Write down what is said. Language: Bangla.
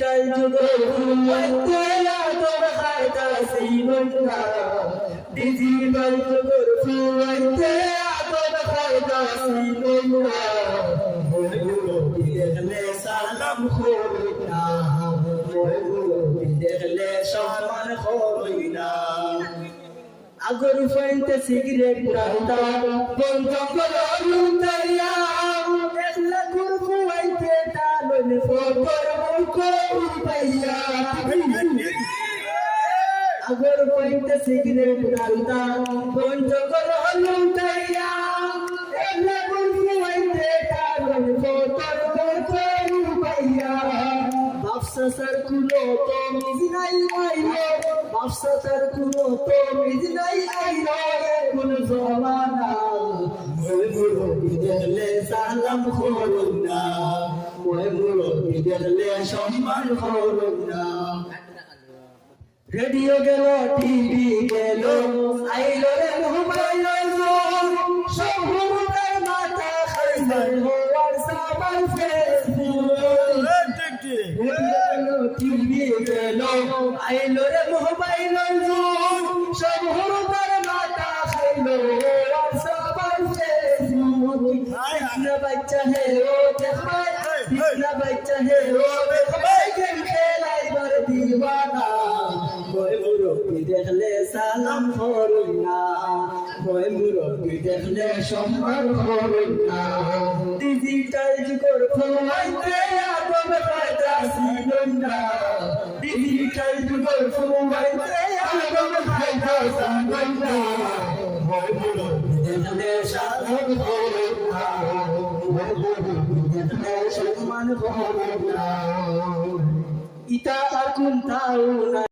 ডিজিটাল বন্ধা ডিজিটাল যুগের ফুয়াইতে আদর খাইতাছি বন্ধা দেখলে সালাম করি না দেখলে সম্মান করি না আগর ফাইনতে সিগারেট টানতা বন্ধ করো লুটাইয়া দেখলে আগর ফাইনতে সিগারেট টানতা বন্ধ করো লুটাইয়া দেখলে গুরফু আইতে টালন ফোকর মুখো পাইয়া। বাপসা সার কুলো তো মিজনাই আইলো বাপসা সার কুলো তো মিজনাই আইলো কোন জমানা। মুরো দেখলে সালাম করুন না মুরো দেখলে সম্মান করুন না। রেডিও গেল টিভি গেল। আইলো রে মোবাইল সব হুমুতার মাথা খাইবার হোয়াটসঅ্যাপ ফেসবুক। টিভি গেল। আইলো রে মোবাইল সব হরদার মাথা খাইলো সবার ফেসবুক। কিতনা বাচ্চা হে ও কিতনা বাচ্চা হে ও দেখবাই দেখলে সালাম করুন না। বই মুরব্বি দেখলে সম্মান করুন না। ডিজিটাল যুগের ফোনাইতে আদব ফায়দা সিলন না। ডিজিটাল যুগের ফোনাইতে আদব ফায়দা সিলন না। বই মুরব্বি দেখলে সালাম করুন না। বই মুরব্বি দেখলে সম্মান করুন না। ইতা আর কোন তাও না